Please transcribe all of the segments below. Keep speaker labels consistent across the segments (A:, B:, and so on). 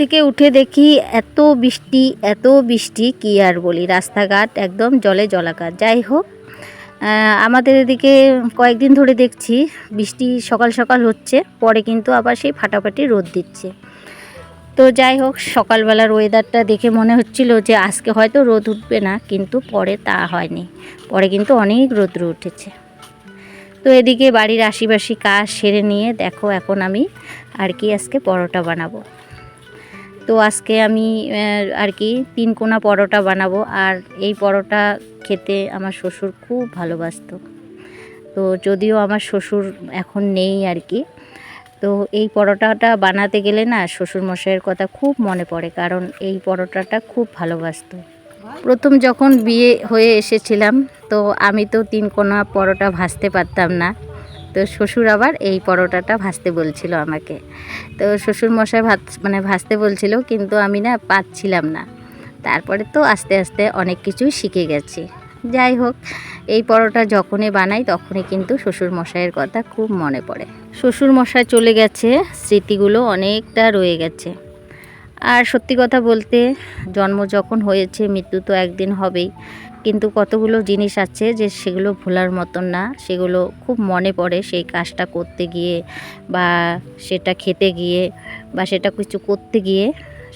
A: থেকে উঠে দেখি এত বৃষ্টি এত বৃষ্টি, কি আর বলি? রাস্তাঘাট একদম জলে জলাকার। যাই হোক আমাদের এদিকে কয়েকদিন ধরে দেখছি বৃষ্টি সকাল সকাল হচ্ছে, পরে কিন্তু আবার সেই ফাটাফাটি রোদ দিচ্ছে। তো যাই হোক, সকালবেলার ওয়েদারটা দেখে মনে হচ্ছিল যে আজকে হয়তো রোদ উঠবে না, কিন্তু পরে তা হয়নি। পরে কিন্তু অনেক রোদ্র উঠেছে। তো এদিকে বাড়ির আশিপাশি কাজ সেরে নিয়ে দেখো এখন আমি আর কি আজকে পরোটা বানাবো। তো আজকে আমি আর কি তিন কোনা পরোটা বানাবো। আর এই পরোটা খেতে আমার শ্বশুর খুব ভালোবাসতো। তো যদিও আমার শ্বশুর এখন নেই আর কি। তো এই পরোটাটা বানাতে গেলে না শ্বশুর মশাইয়ের কথা খুব মনে পড়ে, কারণ এই পরোটাটা খুব ভালোবাসতো। প্রথম যখন বিয়ে হয়ে এসেছিলাম, তো আমি তো তিন কোনা পরোটা ভাজতে পারতাম না। তো শ্বশুর আবার এই পরোটাটা ভাজতে বলছিল আমাকে। তো শ্বশুর মশাই ভাত মানে ভাজতে বলছিল, কিন্তু আমি না পাচ্ছিলাম না। তারপরে তো আস্তে আস্তে অনেক কিছুই শিখে গেছি। যাই হোক, এই পরোটা যখনই বানাই তখনই কিন্তু শ্বশুর মশাইয়ের কথা খুব মনে পড়ে। শ্বশুর মশাই চলে গেছে, স্মৃতিগুলো অনেকটা রয়ে গেছে। আর সত্যি কথা বলতে, জন্ম যখন হয়েছে, মৃত্যু তো একদিন হবেই। কিন্তু কতগুলো জিনিস আছে যে সেগুলো ভোলার মতন না, সেগুলো খুব মনে পড়ে সেই কাজটা করতে গিয়ে বা সেটা খেতে গিয়ে বা সেটা কিছু করতে গিয়ে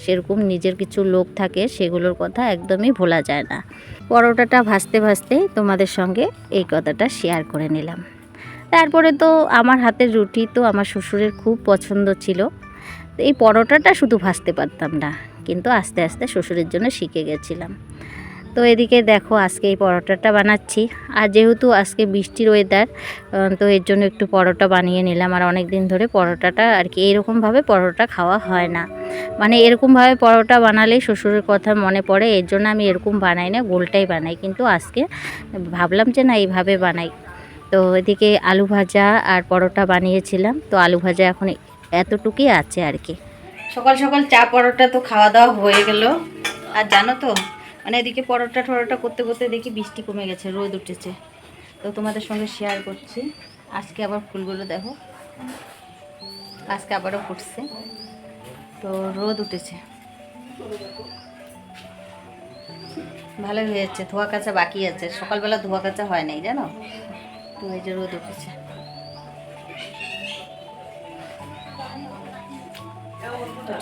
A: সেরকম নিজের কিছু লোক থাকে সেগুলোর কথা একদমই ভোলা যায় না। পরোটাটা ভাজতে ভাজতে তোমাদের সঙ্গে এই কথাটা শেয়ার করে নিলাম। তারপরে তো আমার হাতের রুটি তো আমার শ্বশুরের খুব পছন্দ ছিল। এই পরোটাটা শুধু ভাজতে পারতাম না, কিন্তু আস্তে আস্তে শ্বশুরের জন্য শিখে গেছিলাম। তো এদিকে দেখো আজকে এই পরোটাটা বানাচ্ছি। আর যেহেতু আজকে বৃষ্টির ওয়েদার তো এর জন্য একটু পরোটা বানিয়ে নিলাম। আর অনেক দিন ধরে পরোটাটা আর কি এরকমভাবে পরোটা খাওয়া হয় না। মানে এরকমভাবে পরোটা বানালেই শ্বশুরের কথা মনে পড়ে, এর জন্য আমি এরকম বানাই না, গোলটাই বানাই। কিন্তু আজকে ভাবলাম যে না, এইভাবে বানাই। তো এদিকে আলু ভাজা আর পরোটা বানিয়েছিলাম। তো আলু ভাজা এখন এতটুকুই আছে আর কি। সকাল সকাল চা পরোটা তো খাওয়া দাওয়া হয়ে গেল। আর জানো তো মানে এদিকে পরোটা টরোটা করতে করতে দেখি বৃষ্টি কমে গেছে, রোদ উঠেছে। তো তোমাদের সঙ্গে শেয়ার করছি। আজকে আবার ফুলগুলো দেখো। আজকে আবারও ফুটছে। তো রোদ উঠেছে। ভালোই হয়েছে, ধোয়া কাঁচা বাকি আছে। সকালবেলা ধোয়া কাঁচা হয় নাই, জানো? তো এই যে রোদ উঠেছে।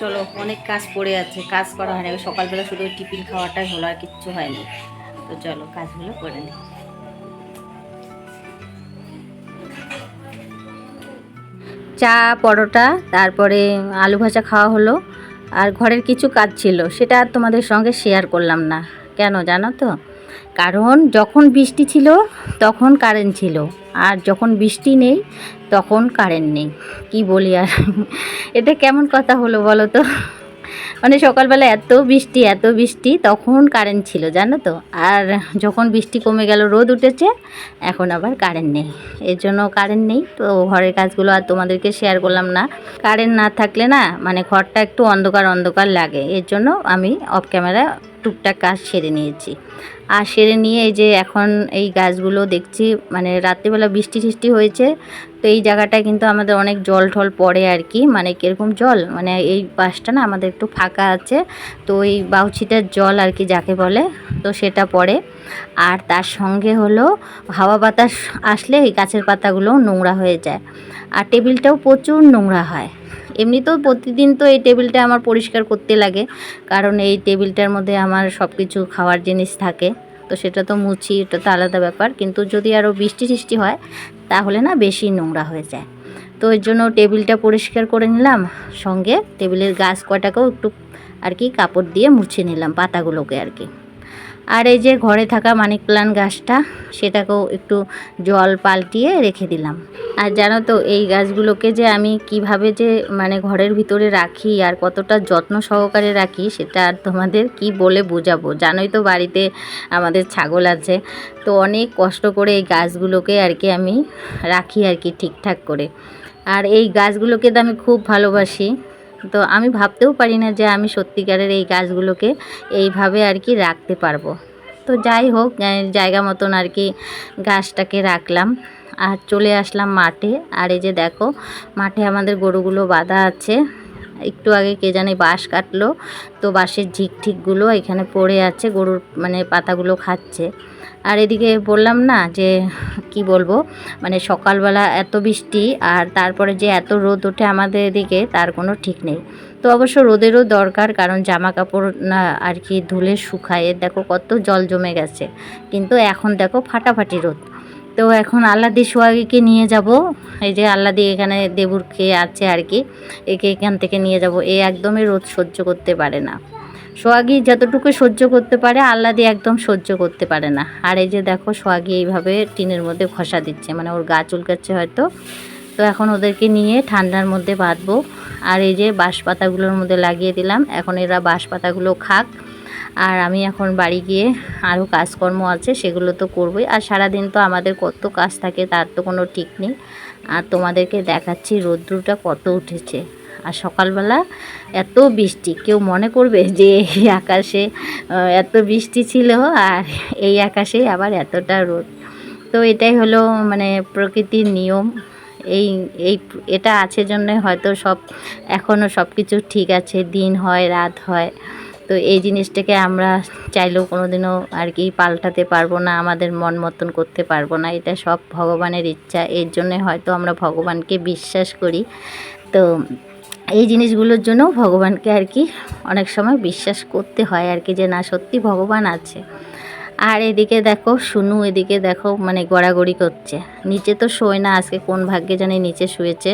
A: চলো, অনেক কাজ পড়ে আছে, কাজ করা হয়নি সকালবেলা শুধু টিফিন খাওয়াটাই হলো, আর কিচ্ছু হয়নি। তো চলো, কাজগুলো করে নিই চা, পরোটা, তারপরে আলু ভাজা খাওয়া হলো। আর ঘরের কিছু কাজ ছিল, সেটা আর তোমাদের সঙ্গে শেয়ার করলাম না। কেন জানো তো? কারণ যখন বৃষ্টি ছিল, তখন কারেন্ট ছিল। আর যখন বৃষ্টি নেই তখন কারেন্ট নেই। কি বলি আর? এটা কেমন কথা হলো বলো তো? মানে সকালবেলা এত বৃষ্টি এত বৃষ্টি, তখন কারেন্ট ছিল, জানো তো? আর যখন বৃষ্টি কমে গেল, রোদ উঠেছে, এখন আবার কারেন্ট নেই। এর জন্য কারেন্ট নেই। তো ঘরের কাজগুলো আর তোমাদেরকে শেয়ার করলাম না। কারেন্ট না থাকলে না মানে ঘরটা একটু অন্ধকার অন্ধকার লাগে। এর জন্য আমি অফ ক্যামেরা টুকটাক কাজ সেরে নিয়েছি। আর সেরে নিয়ে এই যে এখন এই গাছগুলো দেখছি মানে রাত্রিবেলা বৃষ্টি টিষ্টি হয়েছে, তো এই জায়গাটায় কিন্তু আমাদের অনেক জল ঠল পড়ে আর কি। মানে কীরকম জল? মানে এই পাশটা না আমাদের একটু ফাঁকা আছে, তো এই বাউছিটার জল আর কি যাকে বলে, তো সেটা পড়ে। আর তার সঙ্গে হলো হাওয়া বাতাস আসলে এই গাছের পাতাগুলো নোংরা হয়ে যায়। আর টেবিলটাও প্রচুর নোংরা হয়। এমনিতেও প্রতিদিন তো এই টেবিলটা আমার পরিষ্কার করতে লাগে, কারণ এই টেবিলটার মধ্যে আমার সব কিছু খাওয়ার জিনিস থাকে। তো সেটা তো মুছি, এটা তো আলাদা ব্যাপার। কিন্তু যদি আরও বৃষ্টি টিষ্টি হয়, তাহলে না বেশি নোংরা হয়ে যায়। তো এর জন্য টেবিলটা পরিষ্কার করে নিলাম। সঙ্গে টেবিলের গাছ কটাকেও একটু আর কি কাপড় দিয়ে মুছে নিলাম, পাতাগুলোকে আর কি। আর এই যে ঘরে থাকা মানিক প্লান গাছটা, সেটাকেও একটু জল পাল্টিয়ে রেখে দিলাম। আর জানো তো, এই গাছগুলোকে যে আমি কীভাবে যে মানে ঘরের ভিতরে রাখি আর কতটা যত্ন সহকারে রাখি, সেটা আর তোমাদের কি বলে বোঝাবো? জানোই তো বাড়িতে আমাদের ছাগল আছে। তো অনেক কষ্ট করে এই গাছগুলোকে আর কি আমি রাখি আর কি ঠিকঠাক করে। আর এই গাছগুলোকে তো আমি খুব ভালোবাসি। তো আমি ভাবতেও পারি না যে আমি সত্যিকারের এই গাছগুলোকে এইভাবে আর কি রাখতে পারব। তো যাই হোক জায়গা মতন আর কি গাছটাকে রাখলাম। আর চলে আসলাম মাঠে। আর এই যে দেখো, মাঠে আমাদের গরুগুলো বাঁধা আছে। একটু আগে কে জানে বাঁশ কাটলো। তো বাঁশের ঝিক ঠিকগুলো এখানে পড়ে আছে। গরুর মানে পাতাগুলো খাচ্ছে। আর এদিকে বললাম না যে, কি বলব মানে সকালবেলা এত বৃষ্টি আর তারপরে যে এত রোদ ওঠে আমাদের এদিকে, তার কোনো ঠিক নেই। তো অবশ্য রোদেরও দরকার, কারণ জামা কাপড় না আর কি ধুলে শুকায় দেখো কত জল জমে গেছে। কিন্তু এখন দেখো ফাটাফাটি রোদ। তো এখন আল্লাদি সোয়াগিকে নিয়ে যাব। এই যে আল্লাদি এখানে দেবুর খেয়ে আছে আর কি, একে এখান থেকে নিয়ে যাব। এ একদমই রোদ সহ্য করতে পারে না। সোয়াগি যতটুকু সহ্য করতে পারে আল্লাদি একদম সহ্য করতে পারে না। আর এই যে দেখো সোয়াগি এইভাবে টিনের মধ্যে ঘষা দিচ্ছে মানে ওর গা চুলকাচ্ছে হয়তো। তো এখন ওদেরকে নিয়ে ঠান্ডার মধ্যে বাঁধবো। আর এই যে বাঁশ পাতাগুলোর মধ্যে লাগিয়ে দিলাম, এখন এরা বাঁশ পাতাগুলো খাক। আর আমি এখন বাড়ি গিয়ে আরও কাজকর্ম আছে, সেগুলো তো করবোই। আর সারাদিন তো আমাদের কত কাজ থাকে, তার তো কোনো ঠিক নেই। আর তোমাদেরকে দেখাচ্ছি, রৌদ্রটা কত উঠেছে। আর সকালবেলা এত বৃষ্টি, কেউ মনে করবে যে এই আকাশে এত বৃষ্টি ছিল আর এই আকাশে আবার এতটা রোদ। তো এটাই হলো মানে প্রকৃতির নিয়ম। এই এই, এটা আছে জন্যই হয়তো সব এখনও সব কিছু ঠিক আছে, দিন হয়, রাত হয়। তো এই জিনিসটাকে আমরা চাইলেও কোনোদিনও আর কি পাল্টাতে পারব না, আমাদের মন মতন করতে পারব না। এটা সব ভগবানের ইচ্ছা, এর জন্যে হয়তো আমরা ভগবানকে বিশ্বাস করি। তো এই জিনিসগুলোর জন্য ভগবানকে আর কি অনেক সময় বিশ্বাস করতে হয় আর কি যে না, সত্যি ভগবান আছে। আর এদিকে দেখো শুনু এদিকে দেখো মানে গড়াগড়ি করছে। নিচে তো শোয় না, আজকে কোন ভাগ্যে জানি নিচে শুয়েছে।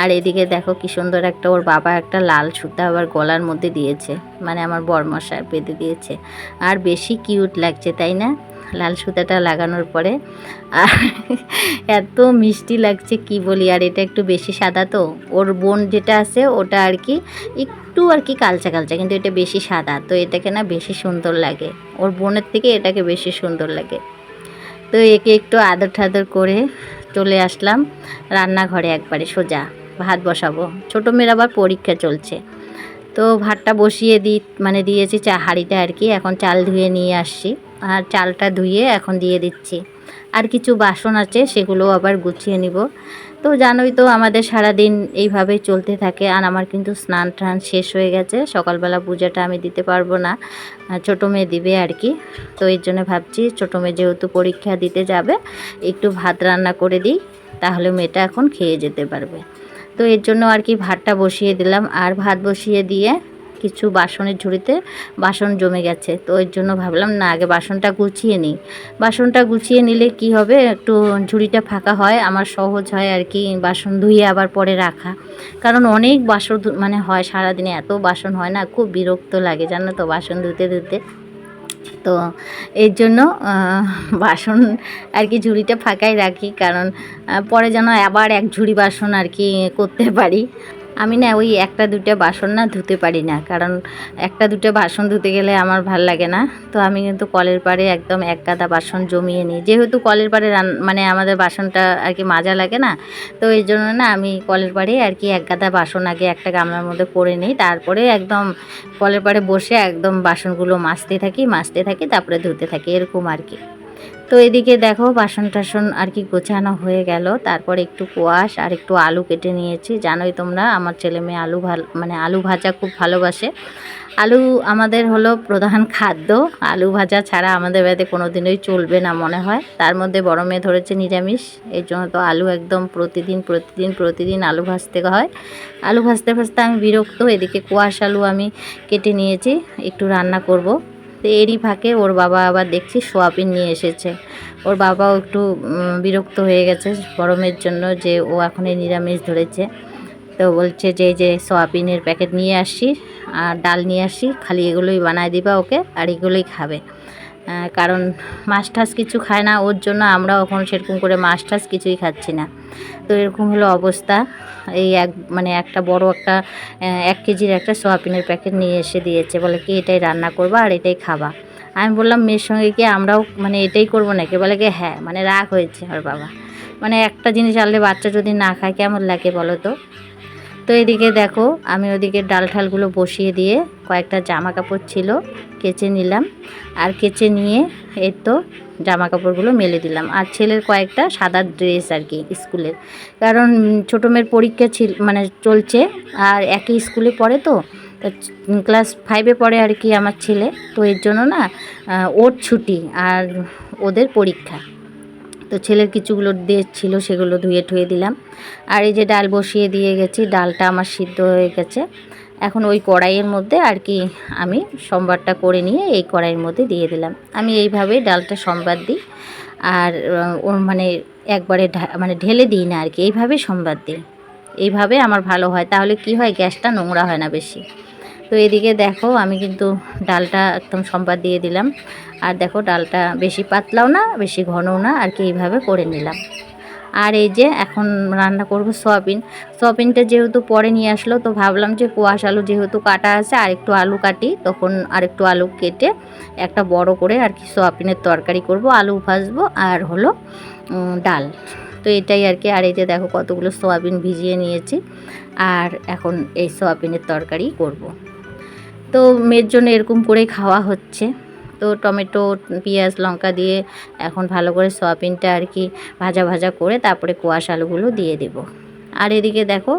A: আর এদিকে দেখো কি সুন্দর একটা, ওর বাবা একটা লাল সুতা আবার গলার মধ্যে দিয়েছে। মানে আমার বরমশায় বেঁধে দিয়েছে। আর বেশি কিউট লাগছে, তাই না? লাল সুতাটা লাগানোর পরে। আর এত মিষ্টি লাগছে, কি বলি? আর এটা একটু বেশি সাদা তো। ওর বোন যেটা আছে, ওটা আর কি একটু আর কি কালচা কালচা, কিন্তু এটা বেশি সাদা। তো এটাকে না বেশি সুন্দর লাগে। ওর বোনের থেকে এটাকে বেশি সুন্দর লাগে। তো একে একটু আদর ঠাদর করে চলে আসলাম রান্নাঘরে একবারে সোজা। ভাত বসাবো। ছোটো মেয়ের আবার পরীক্ষা চলছে। তো ভাতটা বসিয়ে দিই মানে দিয়েছি চা, হাঁড়িটা আর কি। এখন চাল ধুয়ে নিয়ে আসছি। আর চালটা ধুয়ে এখন দিয়ে দিচ্ছি। আর কিছু বাসন আছে সেগুলো আবার গুছিয়ে নিব। তো জানোই তো, আমাদের সারা দিন এইভাবেই চলতে থাকে, আর আমার কিন্তু স্নান টান শেষ হয়ে গেছে। সকালবেলা পূজাটা আমি দিতে পারব না ছোটো মেয়ে দিবে আর কি। তো এর জন্য ভাবছি, ছোটো মেয়ে যেহেতু পরীক্ষা দিতে যাবে, একটু ভাত রান্না করে দিই, তাহলে মেয়েটা এখন খেয়ে যেতে পারবে। তো এর জন্য আর কি ভাতটা বসিয়ে দিলাম। আর ভাত বসিয়ে দিয়ে কিছু বাসনের ঝুড়িতে বাসন জমে গেছে। তো এর জন্য ভাবলাম, না, আগে বাসনটা গুছিয়ে নিই। বাসনটা গুছিয়ে নিলে কি হবে? একটু ঝুড়িটা ফাঁকা হয়, আমার সহজ হয় আর কি, বাসন ধুয়ে আবার পরে রাখা। কারণ অনেক বাসন মানে হয় সারাদিনে, এত বাসন হয় না, খুব বিরক্ত লাগে, জানো তো, বাসন ধুতে ধুতে। তো এর জন্য বাসন আর কি ঝুড়িটা ফাঁকাই রাখি, কারণ পরে যেন আবার এক ঝুড়ি বাসন আর কি করতে পারি। আমি না ওই একটা দুটো বাসন না ধুতে পারি না, কারণ একটা দুটো বাসন ধুতে গেলে আমার ভালো লাগে না। তো আমি কিন্তু কলের পাড়ে একদম এক গাদা বাসন জমিয়ে নিই। যেহেতু কলের পাড়ে রান মানে আমাদের বাসনটা আর কি মাজা লাগে না, তো এই জন্য না আমি কলের পাড়ে আর কি এক গাদা বাসন আগে একটা গামলার মধ্যে করে নিই। তারপরে একদম কলের পাড়ে বসে একদম বাসনগুলো মাজতে থাকি মাজতে থাকি, তারপরে ধুতে থাকি, এরকম আর কি। তো এদিকে দেখো বাসন টাসন আর কি গোছানো হয়ে গেল। তারপর একটু কোয়াশ আর একটু আলু কেটে নিয়েছি। জানোই তোমরা, আমার ছেলে মেয়ে আলু মানে আলু ভাজা খুব ভালোবাসে। আলু আমাদের হলো প্রধান খাদ্য। আলু ভাজা ছাড়া আমাদের বাড়িতে কোনো দিনই চলবে না মনে হয়। তার মধ্যে বড় মেয়ে ধরেছে নিরামিষ। এই জন্য তো আলু একদম প্রতিদিন প্রতিদিন প্রতিদিন আলু ভাজতে হয়। আলু ভাজতে ভাজতে আমি বিরক্ত। এদিকে কোয়াশ আলু আমি কেটে নিয়েছি। একটু রান্না করব। তো এরই ফাঁকে ওর বাবা আবার দেখছি সোয়াবিন নিয়ে এসেছে। ওর বাবাও একটু বিরক্ত হয়ে গেছে গরমের জন্য যে ও এখন এই নিরামিষ ধরেছে। তো বলছে যে যে সোয়াবিনের প্যাকেট নিয়ে আসছি আর ডাল নিয়ে আসি, খালি এগুলোই বানায় দিবা ওকে আর এগুলোই খাবে। কারণ মাছ টাছ কিছু খায় না, ওর জন্য আমরাও এখন সেরকম করে মাছ টাছ কিছুই খাচ্ছি না। তো এরকম হলো অবস্থা। এই এক মানে একটা বড় একটা এক কেজির একটা সোয়াবিনের প্যাকেট নিয়ে এসে দিয়েছে। বলে কি, এটাই রান্না করবা আর এটাই খাবা। আমি বললাম, মেয়ের সঙ্গে কি আমরাও মানে এটাই করব নাকি? বলে কি হ্যাঁ মানে রাগ হয়েছে আমার বাবা। মানে একটা জিনিস আনলে বাচ্চা যদি না খায় কেমন লাগে বলো তো? তো এদিকে দেখো, আমি ওদিকে ডাল ঠালগুলো বসিয়ে দিয়ে কয়েকটা জামা কাপড় ছিল, কেচে নিলাম। আর কেচে নিয়ে এই তো জামা কাপড়গুলো মেলে দিলাম। আর ছেলের কয়েকটা সাদা ড্রেস আর কি স্কুলের। কারণ ছোটো মেয়ের পরীক্ষা ছিল মানে চলছে, আর একই স্কুলে পড়ে তো ক্লাস ফাইভে পড়ে আর কি আমার ছেলে। তো এর জন্য না ওর ছুটি আর ওদের পরীক্ষা। তো ছেলের কিছুগুলো দিয়ে ছিল সেগুলো ধুয়ে ঠুয়ে দিলাম। আর এই যে ডাল বসিয়ে দিয়ে গেছি, ডালটা আমার সিদ্ধ হয়ে গেছে। এখন ওই কড়াইয়ের মধ্যে আর কি আমি সোমবারটা করে নিয়ে এই কড়াইয়ের মধ্যে দিয়ে দিলাম। আমি এইভাবেই ডালটা সোমবার দিই। আর ওর মানে একবারে মানে ঢেলে দিই না আর কি এইভাবে সোমবার দিই। এইভাবে আমার ভালো হয়। তাহলে কি হয়, গ্যাসটা নোংরা হয় না বেশি। তো এদিকে দেখো, আমি কিন্তু ডালটা একদম সম্বাদ দিয়ে দিলাম। আর দেখো, ডালটা বেশি পাতলাও না, বেশি ঘনও না, আর কি এইভাবে করে নিলাম। আর এই যে এখন রান্না করব সয়াবিন। সয়াবিনটা যেহেতু পরে নিয়ে আসলো, তো ভাবলাম যে কোয়াশ আলু যেহেতু কাটা আছে, আর একটু আলু কাটি, তখন আর একটু আলু কেটে একটা বড় করে আর কি সয়াবিনের তরকারি করব, আলু ভাজবো আর হলো ডাল। তো এটাই আর কি, আর এই যে দেখো কতগুলো সয়াবিন ভিজিয়ে নিয়েছি, আর এখন এই সয়াবিনের তরকারি করব। তো মেয়ের জন্য এরকম করেই খাওয়া হচ্ছে। তো টমেটো, পেঁয়াজ, লঙ্কা দিয়ে এখন ভালো করে সয়াবিনটা আর কি ভাজা ভাজা করে তারপরে কোয়াশ আলুগুলো দিয়ে দেব। আর এদিকে দেখো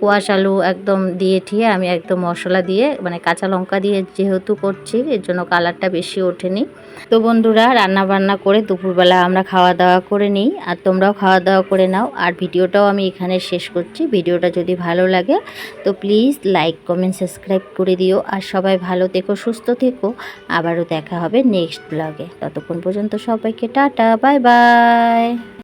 A: কোয়াশ আলু একদম দিয়ে ঠিয়ে আমি একদম মশলা দিয়ে মানে কাঁচা লঙ্কা দিয়ে যেহেতু করছি, এর জন্য কালারটা বেশি ওঠেনি। তো বন্ধুরা রান্না বান্না করে দুপুরবেলা আমরা খাওয়া দাওয়া করে নিই, আর তোমরাও খাওয়া দাওয়া করে নাও। আর ভিডিওটাও আমি এখানে শেষ করছি। ভিডিওটা যদি ভালো লাগে, তো প্লিজ লাইক, কমেন্ট, সাবস্ক্রাইব করে দিও। আর সবাই ভালো থেকো, সুস্থ থেকো। আবারও দেখা হবে নেক্সট ব্লগে। ততক্ষণ পর্যন্ত সবাইকে টাটা, বাই বাই।